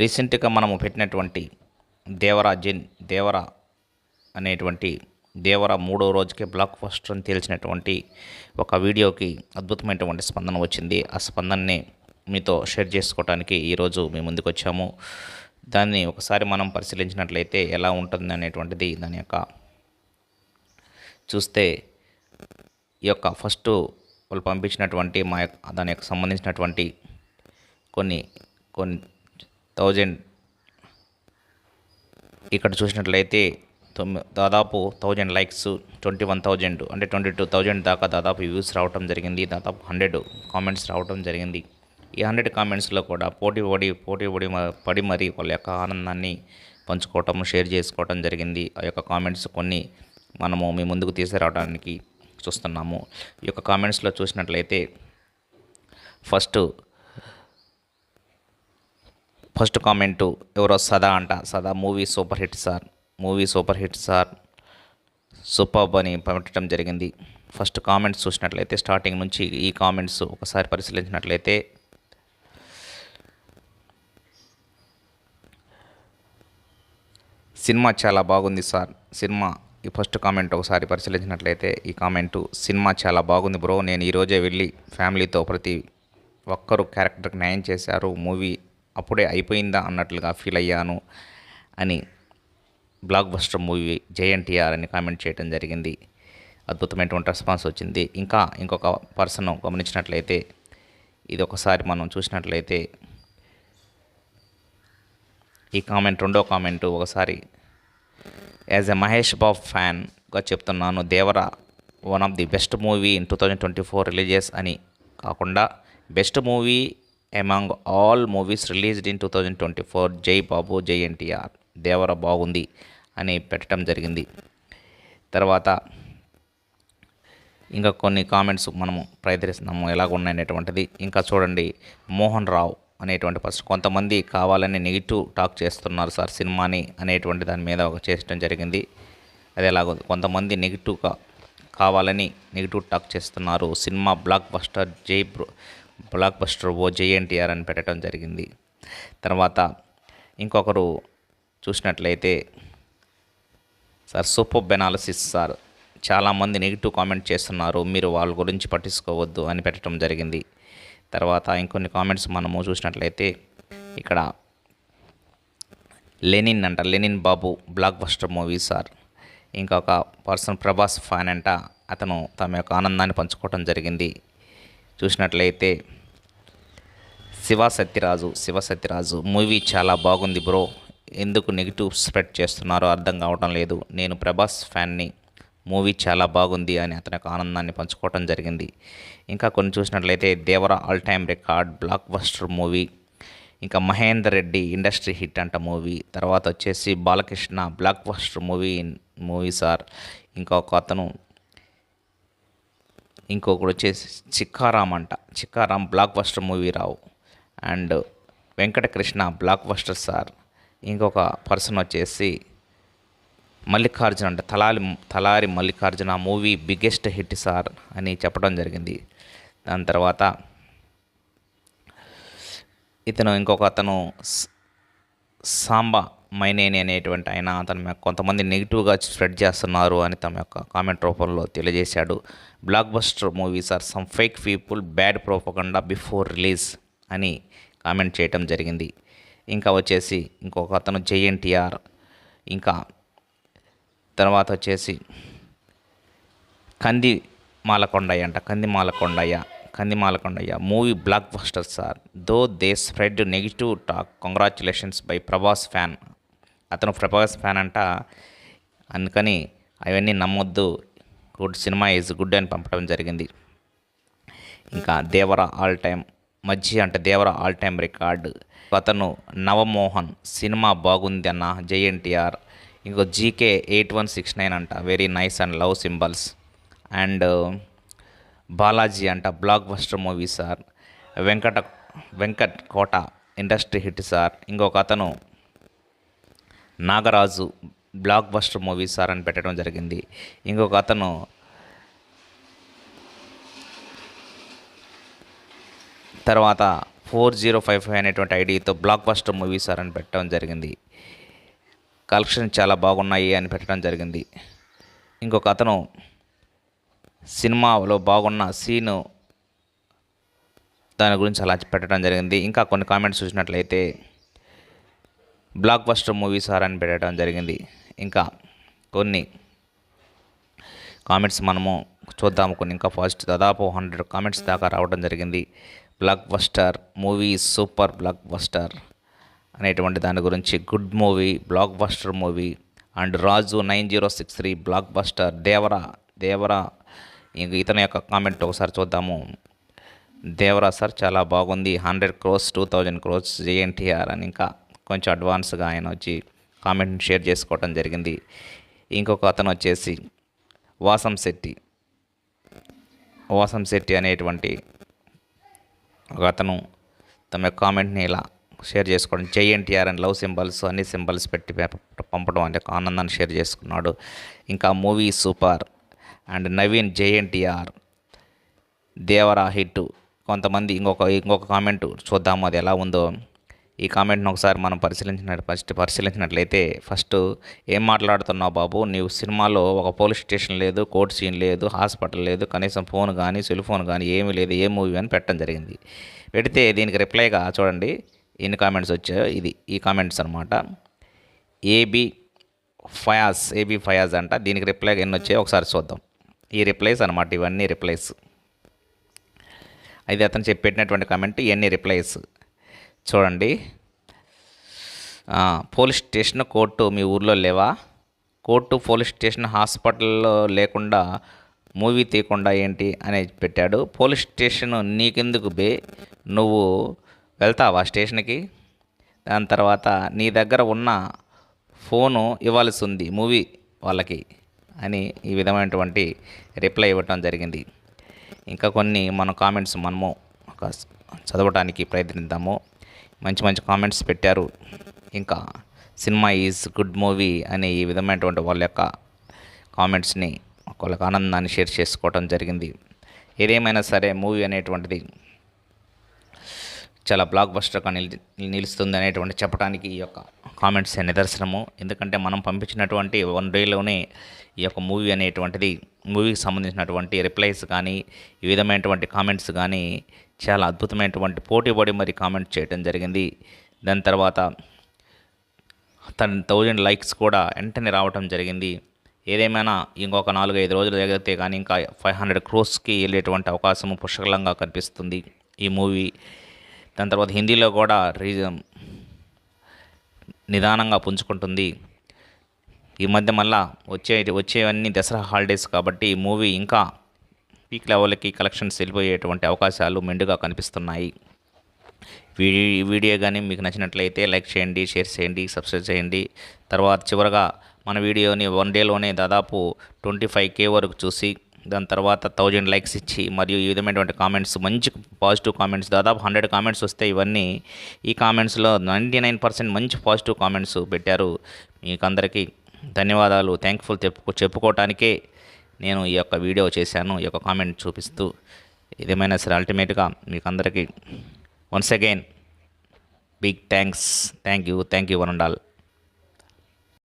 రీసెంట్గా మనము పెట్టినటువంటి దేవరా జిన్ దేవరా అనేటువంటి దేవర మూడో రోజుకే బ్లాక్ బస్టర్ అని తేల్చినటువంటి ఒక వీడియోకి అద్భుతమైనటువంటి స్పందన వచ్చింది. ఆ స్పందనని మీతో షేర్ చేసుకోవడానికి ఈరోజు మీ ముందుకు వచ్చాము. దాన్ని ఒకసారి మనం పరిశీలించినట్లయితే ఎలా ఉంటుంది అనేటువంటిది దాని యొక్క చూస్తే ఈ యొక్క ఫస్ట్ వాళ్ళు పంపించినటువంటి మా యొక్క దాని యొక్క సంబంధించినటువంటి కొన్ని కొన్ని థౌజండ్. ఇక్కడ చూసినట్లయితే దాదాపు thousand likes twenty one thousand అంటే ట్వంటీ టూ థౌజండ్ దాకా దాదాపు వ్యూస్ రావటం జరిగింది. దాదాపు హండ్రెడ్ కామెంట్స్ రావటం జరిగింది. ఈ హండ్రెడ్ కామెంట్స్లో కూడా పోటీ పడి పోటీ పడి మ- పడి మరి వాళ్ళ యొక్క ఆనందాన్ని పంచుకోవటం షేర్ చేసుకోవటం జరిగింది. ఆ యొక్క కామెంట్స్ కొన్ని మనము మీ ముందుకు తీసుకురావడానికి చూస్తున్నాము. ఈ యొక్క కామెంట్స్లో చూసినట్లయితే ఫస్ట్ ఫస్ట్ కామెంటు ఎవరో సదా అంట Sada movie super hit sir movie super hit sir. Superb అని పెట్టడం జరిగింది. ఫస్ట్ కామెంట్స్ చూసినట్లయితే స్టార్టింగ్ నుంచి ఈ కామెంట్స్ ఒకసారి పరిశీలించినట్లయితే సినిమా చాలా బాగుంది సార్. సినిమా ఈ ఫస్ట్ కామెంట్ ఒకసారి పరిశీలించినట్లయితే ఈ కామెంటు సినిమా చాలా బాగుంది బ్రో నేను ఈరోజే వెళ్ళి ఫ్యామిలీతో ప్రతి ఒక్కరు క్యారెక్టర్కి న్యాయం చేశారు మూవీ అప్పుడే అయిపోయిందా అన్నట్లుగా ఫీల్ అయ్యాను అని బ్లాక్ బస్టర్ మూవీ జేఎన్టీఆర్ అని కామెంట్ చేయడం జరిగింది. అద్భుతమైనటువంటి రెస్పాన్స్ వచ్చింది. ఇంకా ఇంకొక పర్సన్ గమనించినట్లయితే ఇది ఒకసారి మనం చూసినట్లయితే ఈ కామెంట్ రెండో కామెంట్ ఒకసారి యాజ్ ఎ మహేష్ బాబు ఫ్యాన్గా చెప్తున్నాను Devara one of the best movie in two thousand twenty four releases అని కాకుండా best movie among all movies released in two thousand twenty four జై బాబు జై ఎన్టీఆర్ దేవర బాగుంది అని పెట్టడం జరిగింది. తర్వాత ఇంకా కొన్ని కామెంట్స్ మనము ప్రయత్నిస్తున్నాము ఎలాగ ఉన్నాయనేటువంటిది. ఇంకా చూడండి మోహన్ రావు అనేటువంటి ఫస్ట్ కొంతమంది కావాలని నెగిటివ్ టాక్ చేస్తున్నారు సార్ సినిమాని అనేటువంటి దాని మీద ఒక చేసడం జరిగింది. అది ఎలాగో కొంతమంది నెగిటివ్గా కావాలని నెగిటివ్ టాక్ చేస్తున్నారు. సినిమా బ్లాక్ బస్టర్ జై బ్రో బ్లాక్ బస్టర్ ఓ జేఎన్టీఆర్ అని పెట్టడం జరిగింది. తర్వాత ఇంకొకరు చూసినట్లయితే సార్ సూపర్ బెనాలసిస్ సార్. చాలామంది నెగిటివ్ కామెంట్ చేస్తున్నారు. మీరు వాళ్ళ గురించి పట్టించుకోవద్దు అని పెట్టడం జరిగింది. తర్వాత ఇంకొన్ని కామెంట్స్ మనము చూసినట్లయితే ఇక్కడ లెనిన్ అంట Lenin Babu blockbuster movie sir. ఇంకొక పర్సన్ ప్రభాస్ ఫ్యాన్ అంట. అతను తమ యొక్క ఆనందాన్ని పంచుకోవడం జరిగింది. చూసినట్లయితే శివ సత్యరాజు శివ సత్యరాజు మూవీ చాలా బాగుంది బ్రో. ఎందుకు నెగిటివ్ స్ప్రెడ్ చేస్తున్నారో అర్థం కావటం లేదు. నేను ప్రభాస్ ఫ్యాన్ని మూవీ చాలా బాగుంది అని అతనికి ఆనందాన్ని పంచుకోవటం జరిగింది. ఇంకా కొన్ని చూసినట్లయితే Devara all time record blockbuster movie ఇంకా మహేందర్ రెడ్డి ఇండస్ట్రీ హిట్ అంట మూవీ తర్వాత వచ్చేసి Balakrishna blockbuster movie movie sir ఇంకొక అతను ఇంకొకడు వచ్చేసి చిక్కారాం అంట. Chikkaram blockbuster movie Rao. And Venkatakrishna blockbuster sir ఇంకొక పర్సన్ వచ్చేసి మల్లికార్జున అంటే. తలాలి Talari Mallikarjuna movie biggest hit sir అని చెప్పడం జరిగింది. దాని తర్వాత ఇతను ఇంకొక అతను సాంబా మైనేని అనేటువంటి ఆయన అతను కొంతమంది నెగిటివ్గా స్ప్రెడ్ చేస్తున్నారు అని తమ యొక్క కామెంట్ రూపంలో తెలియజేశాడు. Blockbuster movies are some fake people bad propaganda before release అని కామెంట్ చేయటం జరిగింది. ఇంకా వచ్చేసి ఇంకొక అతను జేఎన్టీఆర్. ఇంకా తర్వాత వచ్చేసి కంది మాలకొండయ్య అంట Kandi Malakondaiah Kandi Malakondaiah movie blockbuster sir. Though they spread negative talk. Congratulations by Prabhas fan. అతను ప్రభాస్ ఫ్యాన్ అంట. అందుకని అవన్నీ నమ్మొద్దు. గుడ్ సినిమా ఈజ్ గుడ్ అని పంపడం జరిగింది. ఇంకా దేవర ఆల్ టైమ్ మజ్జి అంటే దేవర ఆల్ టైమ్ రికార్డు. అతను నవమోహన్ సినిమా బాగుంది అన్న జేఎన్టీఆర్ ఇంకో GK eight one six nine అంట. Very nice and love symbols. And Balaji అంట blockbuster movie sir. Venkata Venkat Kota industry hit sir. ఇంకొక అతను Nagaraju blockbuster movie sir అని పెట్టడం జరిగింది. ఇంకొక అతను తర్వాత ఫోర్ జీరో ఫైవ్ ఫైవ్ అనేటువంటి ఐడితో బ్లాక్ బస్టర్ మూవీ సార్ అని పెట్టడం జరిగింది. కలెక్షన్ చాలా బాగున్నాయి అని పెట్టడం జరిగింది. ఇంకొక అతను సినిమాలో బాగున్న సీను దాని గురించి అలా పెట్టడం జరిగింది. ఇంకా కొన్ని కామెంట్స్ చూసినట్లయితే బ్లాక్ బస్టర్ మూవీ సార్ అని పెట్టడం జరిగింది. ఇంకా కొన్ని కామెంట్స్ మనము చూద్దాము. కొన్ని ఇంకా ఫస్ట్ దాదాపు హండ్రెడ్ కామెంట్స్ దాకా రావడం జరిగింది. Blockbuster movie super blockbuster అనేటువంటి దాని గురించి good movie blockbuster movie and Raju nine zero six three blockbuster Devara Devara ఇంక ఇతని యొక్క కామెంట్ ఒకసారి చూద్దాము. దేవరా సార్ చాలా బాగుంది. Hundred crores two thousand crores JNTR అని ఇంకా కొంచెం అడ్వాన్స్గా ఆయన వచ్చి కామెంట్ షేర్ చేసుకోవడం జరిగింది. ఇంకొక అతను వచ్చేసి వాసం శెట్టి. వాసం శెట్టి అనేటువంటి ఒక అతను తమ యొక్క కామెంట్ని ఇలా షేర్ చేసుకోవడం జేఎన్టీఆర్ అండ్ లవ్ సింబల్స్ అన్ని సింబల్స్ పెట్టి పంపడం అంటే ఒక ఆనందాన్ని షేర్ చేసుకున్నాడు. ఇంకా movie super and Naveen JNTR Devara hit. కొంతమంది ఇంకొక ఇంకొక కామెంట్ చూద్దాము అది ఎలా ఉందో. ఈ కామెంట్ని ఒకసారి మనం పరిశీలించిన ఫస్ట్ పరిశీలించినట్లయితే ఫస్ట్ ఏం మాట్లాడుతున్నావు బాబు? నీవు సినిమాలో ఒక పోలీస్ స్టేషన్ లేదు కోర్టు సీన్ లేదు హాస్పిటల్ లేదు కనీసం ఫోన్ కానీ సెల్ ఫోన్ కానీ ఏమీ లేదు ఏ మూవీ అని పెట్టడం జరిగింది. పెడితే దీనికి రిప్లైగా చూడండి ఎన్ని కామెంట్స్ వచ్చాయో ఇది ఈ కామెంట్స్ అనమాట ఏబి ఫయాజ్ ఏబి ఫయాజ్ అంట దీనికి రిప్లైగా ఎన్ని వచ్చాయో ఒకసారి చూద్దాం. ఈ రిప్లైస్ అనమాట ఇవన్నీ రిప్లైస్. అది అతను చెప్పి పెట్టినటువంటి కామెంట్ ఇవన్నీ రిప్లైస్. చూడండి. పోలీస్ స్టేషన్ కోర్టు మీ ఊర్లో లేవా? కోర్టు పోలీస్ స్టేషన్ హాస్పిటల్లో లేకుండా మూవీ తీయకుండా ఏంటి అని పెట్టాడు. పోలీస్ స్టేషన్ నీకెందుకు బే? నువ్వు వెళ్తావా స్టేషన్కి? దాని తర్వాత నీ దగ్గర ఉన్న ఫోను ఇవ్వాల్సి ఉంది మూవీ వాళ్ళకి అని ఈ విధమైనటువంటి రిప్లై ఇవ్వటం జరిగింది. ఇంకా కొన్ని మన కామెంట్స్ మనము ఒక చదవటానికి ప్రయత్నిద్దాము. మంచి మంచి కామెంట్స్ పెట్టారు. ఇంకా సినిమా ఈజ్ గుడ్ మూవీ అనే ఈ విధమైనటువంటి వాళ్ళ యొక్క కామెంట్స్ని వాళ్ళకి ఆనందాన్ని షేర్ చేసుకోవడం జరిగింది. ఏదేమైనా సరే మూవీ అనేటువంటిది చాలా బ్లాక్ బస్టర్గా నిల్ నిలుస్తుంది అనేటువంటి చెప్పడానికి ఈ యొక్క కామెంట్స్ నిదర్శనము. ఎందుకంటే మనం పంపించినటువంటి వన్ డేలోనే ఈ యొక్క మూవీ అనేటువంటిది మూవీకి సంబంధించినటువంటి రిప్లైస్ కానీ ఈ విధమైనటువంటి కామెంట్స్ కానీ చాలా అద్భుతమైనటువంటి పోటీపడి మరి కామెంట్ చేయడం జరిగింది. దాని తర్వాత తన థౌజండ్ లైక్స్ కూడా వెంటనే రావటం జరిగింది. ఏదేమైనా ఇంకొక నాలుగు ఐదు రోజులు జరిగితే కానీ ఇంకా ఫైవ్ హండ్రెడ్ క్రోస్కి వెళ్ళేటువంటి అవకాశం పుష్కలంగా కనిపిస్తుంది ఈ మూవీ. దాని తర్వాత హిందీలో కూడా రీజన్ నిదానంగా పుంజుకుంటుంది. ఈ మధ్య మళ్ళా వచ్చే వచ్చేవన్నీ దసరా హాలిడేస్ కాబట్టి ఈ మూవీ ఇంకా పీక్ లెవెల్కి కలెక్షన్స్ వెళ్ళిపోయేటువంటి అవకాశాలు మెండుగా కనిపిస్తున్నాయి. వీడియో వీడియో కానీ మీకు నచ్చినట్లయితే లైక్ చేయండి షేర్ చేయండి సబ్స్క్రైబ్ చేయండి. తర్వాత చివరగా మన వీడియోని వన్ డేలోనే దాదాపు ట్వంటీ ఫైవ్ కే వరకు చూసి దాని తర్వాత థౌజండ్ లైక్స్ ఇచ్చి మరియు ఈ విధమైనటువంటి కామెంట్స్ మంచి పాజిటివ్ కామెంట్స్ దాదాపు హండ్రెడ్ కామెంట్స్ వస్తే ఇవన్నీ ఈ కామెంట్స్లో నైంటీ నైన్ పర్సెంట్ మంచి పాజిటివ్ కామెంట్స్ పెట్టారు. మీకు అందరికీ ధన్యవాదాలు. థ్యాంక్ఫుల్ చెప్పుకో చెప్పుకోవటానికే నేను ఈ యొక్క వీడియో చేశాను ఈ యొక్క కామెంట్ చూపిస్తూ. ఏదేమైనా సరే అల్టిమేట్గా మీకు అందరికీ once again big thanks thank you thank you one and all